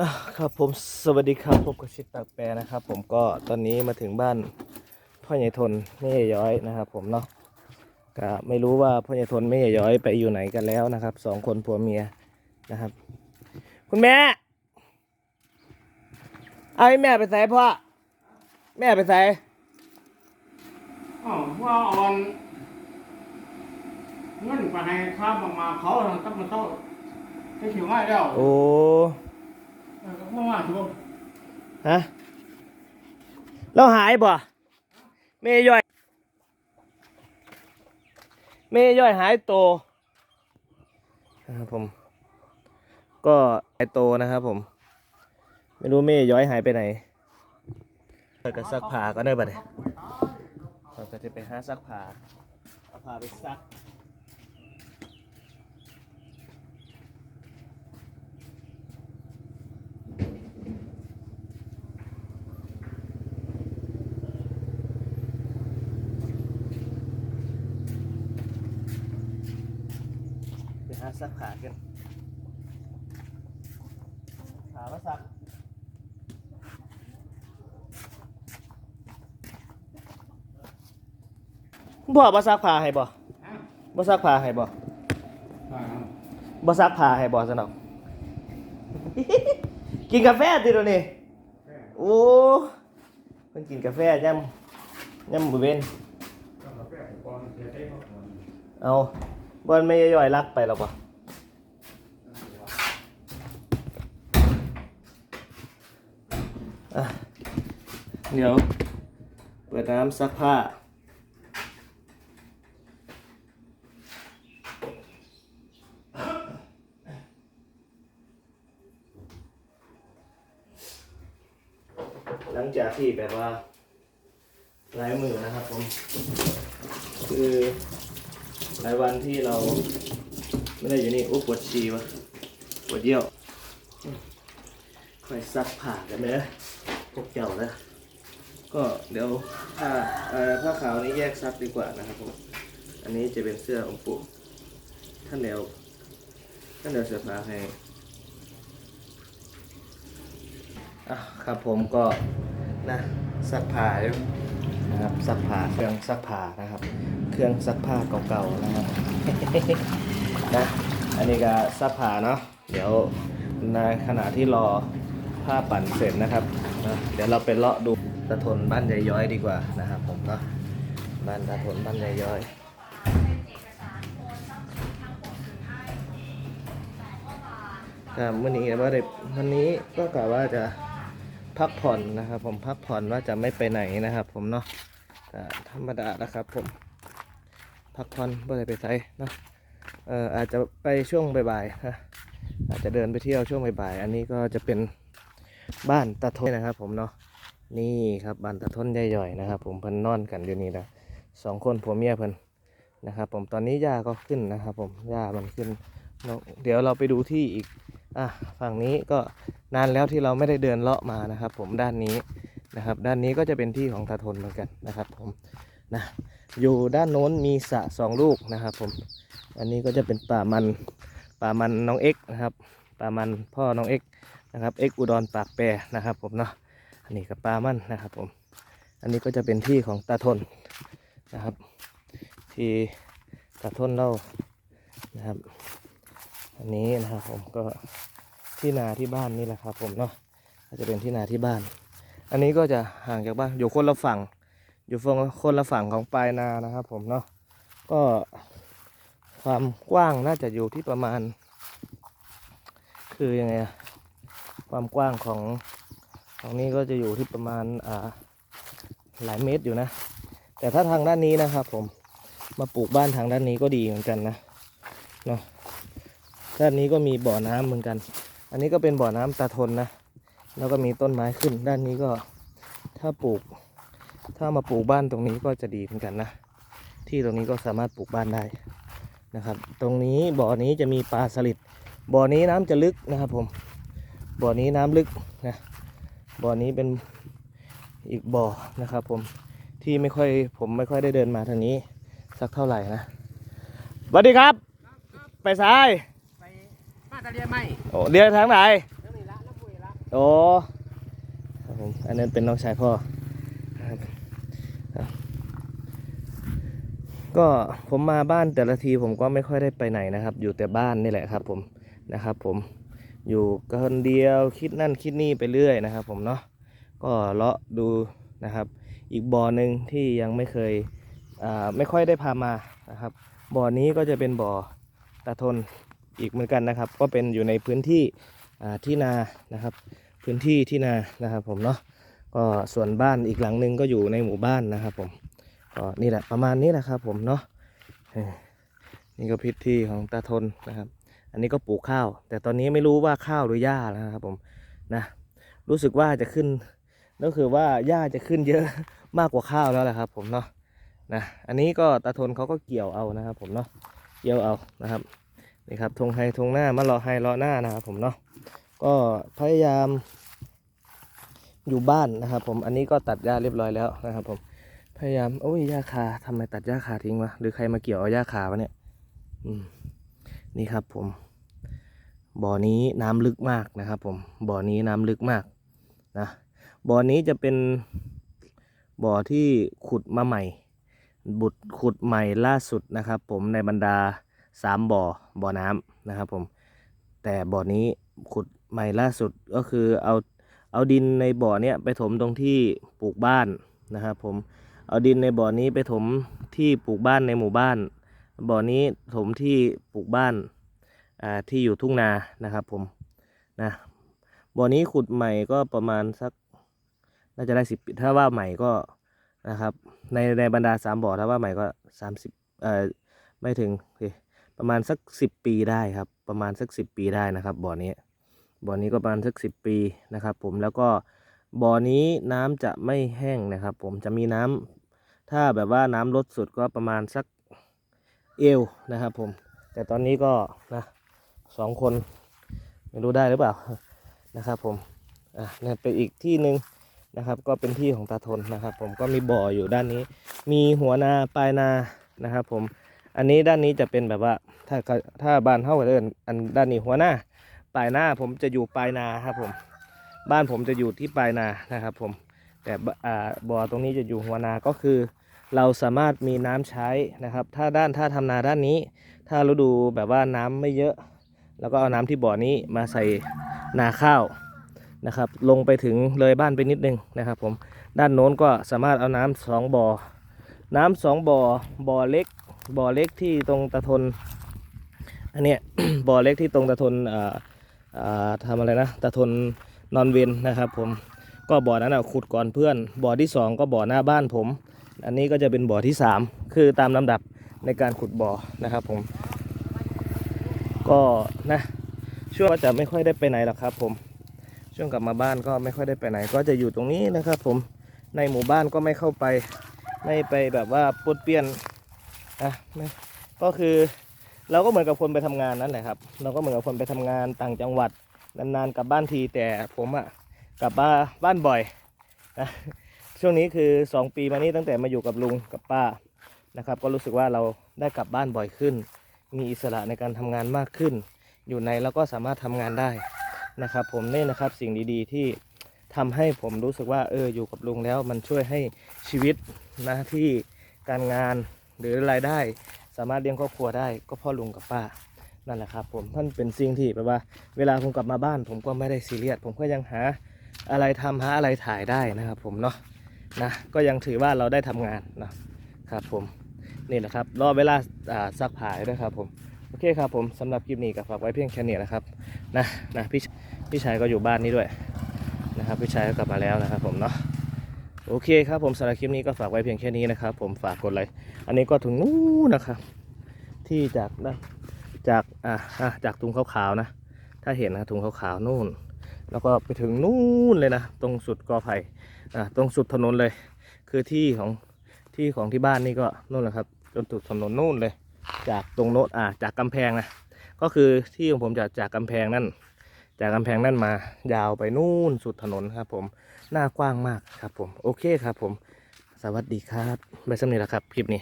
อะครับผมสวัสดีครับผมกชิตปากแปรนะครับ ผมก็ตอนนี้มาถึงบ้านพ่อใหญ่ทนแม่ใหญ่ย้อยนะครับ ผมเนาะก็ไม่รู้ว่าพ่อใหญ่ทนแม่ใหญ่ย้อยไปอยู่ไหนกันแล้วนะครับสองคนผัวเมียนะครับ คุณแม่เอาให้แม่ไปใส่พ่อแม่ไปใส่อ๋อว่าเอ่อนเงินไปให้ข้ามมาเขาต้องมาโต้ให้ถือว่าแล้วโอ้ เออก็เพราะว่าถือฮะเราหายบ่แม่ย่อยแม่ย่อยหายโตนะครับผม ก็หายโตนะครับผม ไม่รู้แม่ย้อยหายไปไหนเปิดกระซักผ้าก็ได้บัดเนี่ยเราก็จะไปหาซักผ้าเอาผ้าไปซัก ไปหาซักผ้ากันหามาซักบ่บ่ซักผ้าให้บ่บ่ซักผ้าให้บ่บ่ซักผ้าให้บ่ซะเนาะกินกาแฟติโดยวนี่โอ้เพิ่นกินกาแฟย่ำย่ำมื้อเว้นเอาบ่ไม่ย่อยๆรักไปหรอกบ่อะ เดี๋ยว เปิดน้ำซักผ้า หลังจากที่แบบว่าหลายมือนะครับผม คือหลายวันที่เราไม่ได้อยู่นี่ โอ้ปวดฉี่วะปวดเยี่ยว ค่อยซักผ้ากันเนอะพวกเจ้านะ ก็เดี๋ยวผ้าผ้าขาวนี้แยกซักดีกว่านะครับผม อันนี้จะเป็นเสื้อองค์ปู่ท่านเดียวท่านเดียวเสื้อผ้าให้อะครับผมก็นะซักผ้านะครับซักผ้าเครื่องซักผ้านะครับ เครื่องซักผ้าเก่าๆนะครับนะอันนี้ก็ซักผ้าเนาะเดี๋ยวในขณะที่รอผ้าปั่นเสร็จนะครับ นะเดี๋ยวเราไปเลาะดูตะทนบ้านยายย้อยดีกว่านะครับผมเนาะบ้านตะทนบ้านยายย้อยก็มื่อนี้ว่าเด็วันนี้ก็กะว่าจะพักผ่อนนะครับ ผมพักผ่อนว่าจะไม่ไปไหนนะครับ ผมเนาะธรรมดานะครับ ผมพักผ่อนไม่ได้ไปไสเนาะเอออาจจะไปช่วงบ่ายๆนะอาจจะเดินไปเที่ยวช่วงบ่ายๆอันนี้ก็จะเป็น บ้านตาทนนะครับ ผมเนาะนี่ครับบ้านตาทนใหญ่ๆนะครับ ผมเพิ่นนอนกันอยู่นี่นะสองคนผัวเมียเพิ่นนะครับ ผมตอนนี้หญ้าก็ขึ้นนะครับ ผมหญ้ามันขึ้นเดี๋ยวเราไปดูที่อีกอะฝั่งนี้ก็นานแล้วที่เราไม่ได้เดินเลาะมานะครับ ผมด้านนี้นะครับ ด้านนี้ก็จะเป็นที่ของตาทนเหมือนกันนะครับ ผมนะอยู่ด้านโน้นมีสระสองลูกนะครับ ผม อันนี้ก็จะเป็นป่ามันป่ามันน้องเอ็กซ์นะครับป่ามันพ่อน้องเอ็กซ์ นะครับเอ็กอุดรปากแปรนะครับ ผมเนาะอันนี้กับป่ามันนะครับผม อันนี้ก็จะเป็นที่ของตาทนนะครับ ที่ตาทนเล่านะครับ อันนี้นะครับผมก็ที่นาที่บ้านนี่แหละครับ ผมเนาะก็จะเป็นที่นาที่บ้าน อันนี้ก็จะห่างจากบ้านอยู่คนละฝั่ง อยู่ฝั่งคนละฝั่งของปลายนานะครับ ผมเนาะก็ความกว้างน่าจะอยู่ที่ประมาณ คือยังไงอะ ความกว้างของของนี้ก็จะอยู่ที่ประมาณอ่าหลายเมตรอยู่นะ แต่ถ้าทางด้านนี้นะครับผมมาปลูกบ้านทางด้านนี้ก็ดีเหมือนกันนะเนาะด้านนี้ก็มีบ่อน้ำเหมือนกัน อันนี้ก็เป็นบ่อน้ำตาทนนะ แล้วก็มีต้นไม้ขึ้น ด้านนี้ก็ถ้าปลูก ถ้ามาปลูกบ้านตรงนี้ก็จะดีเหมือนกันนะ ที่ตรงนี้ก็สามารถปลูกบ้านได้นะครับ ตรงนี้บ่อนี้จะมีปลาสลิด บ่อนี้น้ำจะลึกนะครับผม บ่อนี้น้ำลึกนะบ่อนี้เป็นอีกบ่อนะครับผมที่ไม่ค่อยผมไม่ค่อยได้เดินมาทางนี้ สักเท่าไหร่นะสวัสดีครับ ไปซ้ายไปมาตะเรียนไหมโอ้เดี๋ยวทางไหนแล้วนี่ละแล้วปุยละโอ้ครับผมอันนั้นเป็นน้องชายพ่อครับครับก็ผมมาบ้านแต่ละทีผมก็ไม่ค่อยได้ไปไหนนะครับ อยู่แต่บ้านนี่แหละครับผมนะครับผม อยู่คนเดียวคิดนั่นคิดนี่ไปเรื่อยนะครับ ผมเนาะก็เลาะดูนะครับ อีกบ่อหนึ่งที่ยังไม่เคยไม่ค่อยได้พามานะครับ บ่อนี้ก็จะเป็นบ่อตาทนอีกเหมือนกันนะครับ ก็เป็นอยู่ในพื้นที่ที่นานะครับ พื้นที่ที่นานะครับ ผมเนาะก็ส่วนบ้านอีกหลังหนึ่งก็อยู่ในหมู่บ้านนะครับ ผมก็นี่แหละประมาณนี้แหละครับ ผมเนาะนี่ก็พิษที่ของตาทนนะครับ อันนี้ก็ปลูกข้าว แต่ตอนนี้ไม่รู้ว่าข้าวหรือหญ้านะครับผมนะรู้สึกว่าจะขึ้นก็คือว่าหญ้าจะขึ้นเยอะมากกว่าข้าวแล้วแหละครับ ผมเนาะนะอันนี้ก็ตาทนเขาก็เกี่ยวเอานะครับ ผมเนาะเกี่ยวเอานะครับนี่ครับทงไฮทงหน้ามารอไฮรอหน้านะครับผมเนาะก็พยายามอยู่บ้านนะครับ ผมอันนี้ก็ตัดหญ้าเรียบร้อยแล้วนะครับ ผมพยายามโอ้ยหญ้าคาทำไมตัดหญ้าคาทิ้งวะหรือใครมาเกี่ยวเอาหญ้าคาวะเนี่ย อืม นี่ครับผม บ่อนี้น้ำลึกมากนะครับ ผม บ่อนี้น้ำลึกมากนะ บ่อนี้จะเป็นบ่อที่ขุดมาใหม่ บุดขุดใหม่ล่าสุดนะครับ ผมในบรรดาสามบ่อ บ่อน้ำนะครับ ผม แต่บ่อนี้ขุดใหม่ล่าสุดก็คือเอาเอาดินในบ่อเนี้ยไปถมตรงที่ปลูกบ้านนะครับผม เอาดินในบ่อนี้ไปถมที่ปลูกบ้านในหมู่บ้าน บ่อนี้ถมที่ปลูกบ้านอ่าที่อยู่ทุ่งนานะครับผมนะบ่อนี้ขุดใหม่ก็ประมาณสักน่าจะได้สิบถ้าว่าใหม่ก็นะครับในในบรรดาสามบ่อถ้าว่าใหม่ก็สามสิบเอ่อไม่ถึงประมาณสักสิบปีได้ครับ ประมาณสักสิบปีได้นะครับบ่อนี้บ่อนี้ก็ประมาณสักสิบปีนะครับ ผมแล้วก็บ่อนี้น้ำจะไม่แห้งนะครับ ผมจะมีน้ำถ้าแบบว่าน้ำลดสุดก็ประมาณสัก เอวนะครับผม แต่ตอนนี้ก็นะสองคนไม่รู้ได้หรือเปล่านะครับผมอะเนี่ยเป็นอีกที่หนึ่งนะครับ ก็เป็นที่ของตาทนนะครับ ผมก็มีบ่ออยู่ด้านนี้ มีหัวนาปลายนานะครับ ผม อันนี้ด้านนี้จะเป็นแบบว่าถ้าถ้าบ้านเท่ากันเอินอันด้านนี้หัวหน้าปลายหน้าผมจะอยู่ปลายนาครับผม บ้านผมจะอยู่ที่ปลายนานะครับ ผมแต่บอ่าบ่อตรงนี้จะอยู่หัวนาก็คือ เราสามารถมีน้ำใช้นะครับ ถ้าด้านถ้าทำนาด้านนี้ ถ้าฤดูแบบว่าน้ำไม่เยอะ แล้วก็เอาน้ำที่บ่อนี้มาใส่นาข้าวนะครับ ลงไปถึงเลยบ้านไปนิดนึงนะครับ ผมด้านโน้นก็สามารถเอาน้ำสองบ่อ น้ำสองบ่อบ่อเล็กบ่อเล็กที่ตรงตะทนอันเนี้ยบ่อเล็กที่ตรงตะทนอ่าอ่าทำอะไรนะตะทนนอนเวนนะครับ ผมก็บ่อนั้นนะขุดก่อนเพื่อน บ่อที่สองก็บ่อหน้าบ้านผม อันนี้ก็จะเป็นบ่อที่สามคือตามลำดับในการขุดบ่อนะครับผม ก็นะช่วงก็จะไม่ค่อยได้ไปไหนหรอกครับผมช่วงกลับมาบ้านก็ไม่ค่อยได้ไปไหน ก็จะอยู่ตรงนี้นะครับ ผมในหมู่บ้านก็ไม่เข้าไป ไม่ไปแบบว่าปุดเปี้ยนอะไม่ก็คือเราก็เหมือนกับคนไปทำงานนั่นแหละครับ เราก็เหมือนกับคนไปทำงานต่างจังหวัดนานๆกลับบ้านทีแต่ผมอะกลับบ้านบ้านบ่อยนะ ช่วงนี้คือ 2 ปีมานี้ตั้งแต่มาอยู่กับลุงกับป้านะครับ ก็รู้สึกว่าเราได้กลับบ้านบ่อยขึ้น มีอิสระในการทำงานมากขึ้น อยู่ในแล้วก็สามารถทำงานได้นะครับ ผมนี่นะครับสิ่งดีๆที่ทำให้ผมรู้สึกว่าเอออยู่กับลุงแล้ว มันช่วยให้ชีวิตหน้าที่การงานหรือรายได้ สามารถเลี้ยงครอบครัวได้ ก็เพ่อลุงกับป้านั่นแหละครับผมท่านเป็นสิ่งที่แบบว่า เวลาผมกลับมาบ้าน ผมก็ไม่ได้ซีเรียสผมก็ยังหาอะไรทำหาอะไรถ่ายได้นะครับผมเนาะ นะก็ยังถือว่าเราได้ทำงานนะครับผมนี่แหละครับรอเวลาซักผ้าด้วยครับผมโอเคครับผมสำหรับคลิปนี้ก็ฝากไว้เพียงแค่นี้นะครับนะนะพี่พี่ชายก็อยู่บ้านนี้ด้วยนะครับพี่ชายก็กลับมาแล้วนะครับผมเนาะโอเคครับผมสำหรับคลิปนี้ก็ฝากไว้เพียงแค่นี้นะครับ ผมฝากกดไลค์อันนี้ก็ถึงนู้นนะครับ ที่จากนะจากอะอะจากถุงขาวๆนะ ถ้าเห็นนะถุงขาวๆนู่น แล้วก็ไปถึงนู่นเลยนะ ตรงสุดกอไผ่ ตรงสุดถนนเลย คือที่ของที่ของที่บ้านนี่ก็นู่นแหละครับ จนสุดถนนนู่นเลย จากตรงโน้นอะจากกำแพงนะก็คือที่ของผมจากจากกำแพงนั่นจากกำแพงนั่นมายาวไปนู่นสุดถนนครับ ผมหน้ากว้างมากครับผมโอเคครับผม สวัสดีครับไปสำเนียงแล้วครับคลิปนี้